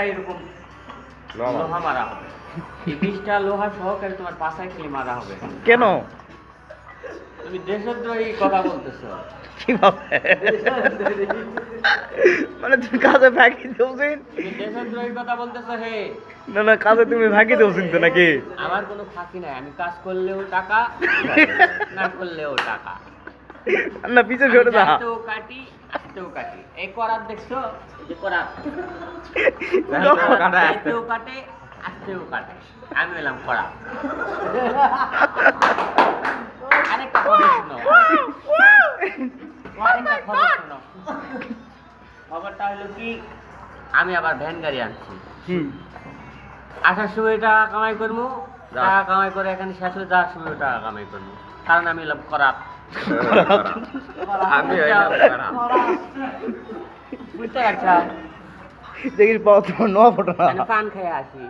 এরকম লোহা মারা। হবে। এই লোহা সহকারে তোমার পাশায় খেলে মারা হবে? কেন? তুমি দেশদ্রোহী কথা বলতেছো। কীভাবে? মানে তুমি কাজে ফাঁকি দেশদ্রোহী কথা বলতেছো হে। না না কাজে তুমি ফাঁকি দিয়েছেন তো নাকি? আমার কোনো ফাঁকি নাই আমি কাজ করলেও টাকা না করলেও টাকা। না পিছে সরে যা। কাটি কাটি এই দেখছ? যে কাটে, আসতেও- কাটে আমি এলাম করা আরেকটা খবর শোনো। আরেকটা খবর শোনো। খবরটা হলো কি আমি আবার ভ্যান গাড়ি আনছি। আসার সময় টাকা কামাই করব। টাকা কামাই করে এখানে শেষ হয়ে যাওয়ার সময় টাকা কামাই করব। কারণ আমি এলাম করাপ আমি বুঝতে পারছি? দেখিস পাওয়া তোমার নোয়া ফটো আমি পান খেয়ে আসি।